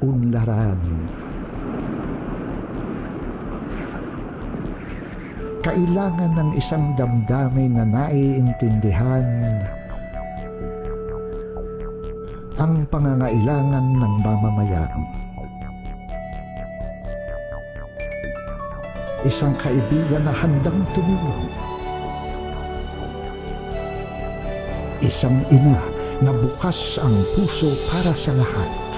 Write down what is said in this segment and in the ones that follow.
kaunlaran. Kailangan ng isang damdamin na naiintindihan ang pangangailangan ng mamamayan. Isang kaibigan na handang tumulong. Isang ina na bukas ang puso para sa lahat.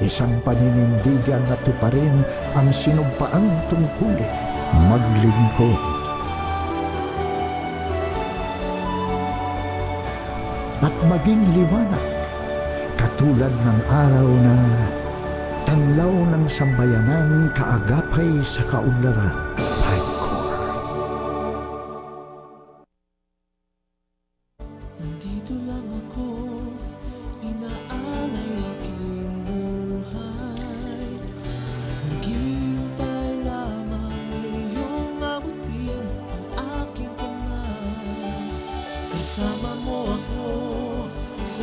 Isang paninindigan na tuparin ang sinumpaang tungkulin, maglingkod. At maging liwanag, katulad ng araw na tanlaw ng sambayanang kaagapay sa kaunlaran. Kasama mo ako sa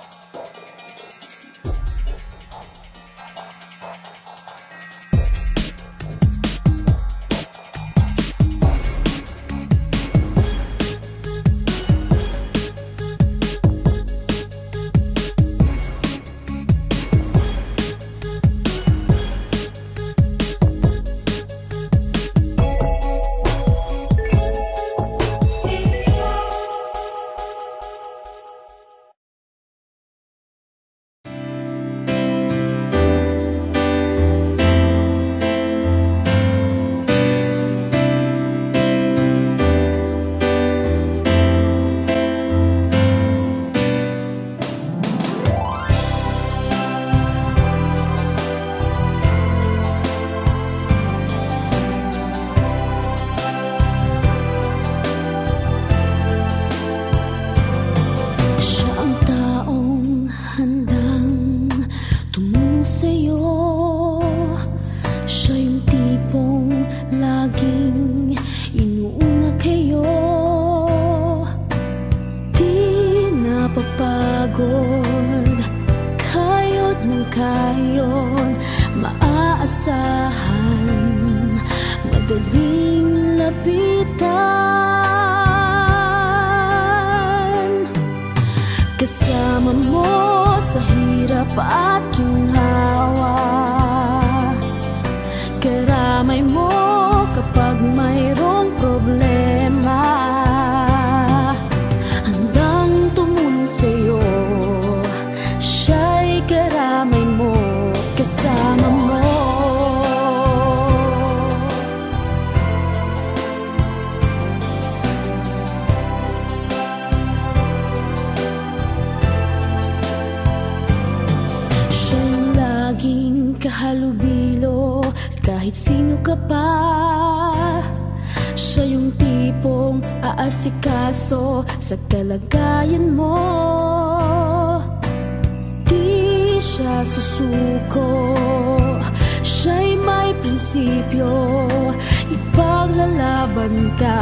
napapagod Kayod ng kayon Maaasahan. Madaling lapitan. Kasama mo sa hirap at ka pa. Siya yung tipong aasikaso sa kalagayan mo. Di siya susuko. Siya'y may prinsipyo Ipaglalaban ka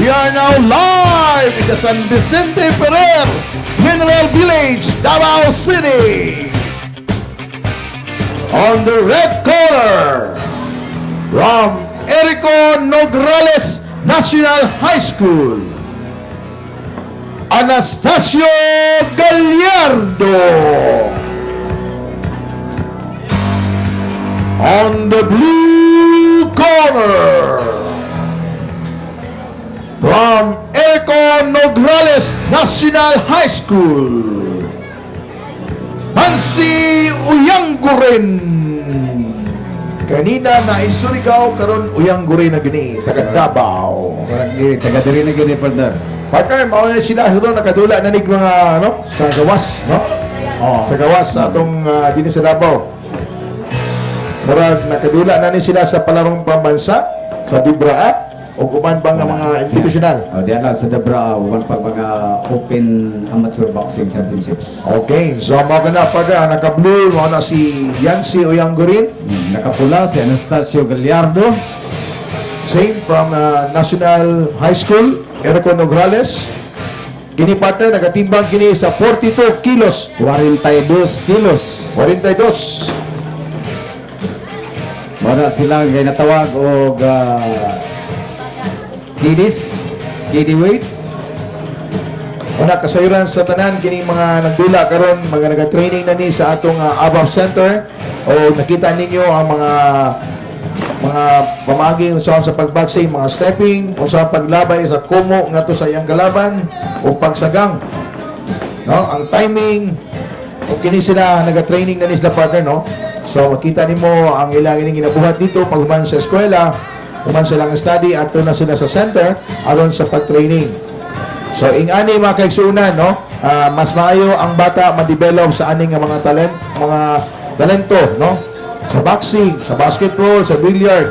we are now live in the San Vicente Ferrer Mineral Village, Davao City. On the red corner, from Erico Nograles National High School, Anastasio Gallardo. On the blue corner, from Erico Nograles National High School, Mansi Uyangguren. Kanina na Surigao, karon Uyangguren na gini, taga Davao. Parang taga diri na gini, partner. Partner, mauna sila doon nakadula na nig mga ano, sa gawas, no? Oh, sa gawas atong uh, dinhi sa Davao. Murag nakadula na ni sila sa palarong pambansa sa Dibraa o kuman ba nga mga institutional. O, diyan lang sa Dabra, one pag mga Open Amateur Boxing Championships. Okay, so mga na partner, ang naka-blue, mga na si Yancy Oyanggurin, Hmm, Nakapula si Anastasio Gallardo. same from uh, National High School, Erico Nograles. Kini partner, nagatimbang kini sa 42 kilos, 42 kilos. 42. Mara sila kay natawag og uh, kidis, kiddy weight. Una kasayuran sa tanan kini mga nagdula karon mga naga-training na ni sa atong uh, ABAP Center o nakita ninyo ang mga mga pamagi unsa sa pagboxing, mga stepping, unsa ang paglabay sa kumo ngadto sa iyang kalaban o pagsagang. No, ang timing o kini sila naga-training na ni sila partner no. So makita nimo ang ilang ining ginabuhat dito pag human sa eskwela, human silang study ato na sila sa center aron sa pag-training. So ing ani mga kaigsuunan no, ah, mas maayo ang bata ma-develop sa aning mga talent, mga talento no, sa boxing, sa basketball, sa billiard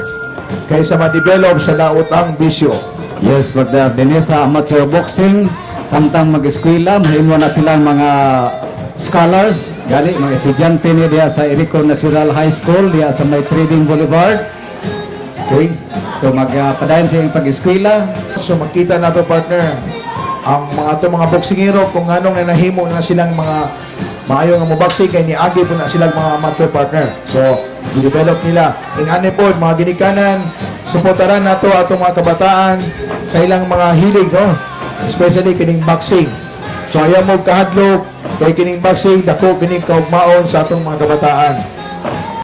kaysa ma-develop sa lautang bisyo. Yes, partner. Dinhi sa amateur boxing, samtang mag-eskwela, mahimo na silang mga scholars, gali mga estudyante ni diya sa Erico National High School, diya sa may Trading Boulevard. Okay? So magpadayon sa iyong pag-eskwela, So makita na to partner ang mga to mga boksingero kung anong na nahimo na silang mga maayo nga moboxing kay niagi po na silang mga amateur partner. So i-develop nila. Ing ani po mga ginikanan suportaran nato atong mga kabataan sa ilang mga hilig no. Especially kining boxing. So ayaw mo kahadlok kay kining boxing dako kining kaugmaon sa atong mga kabataan.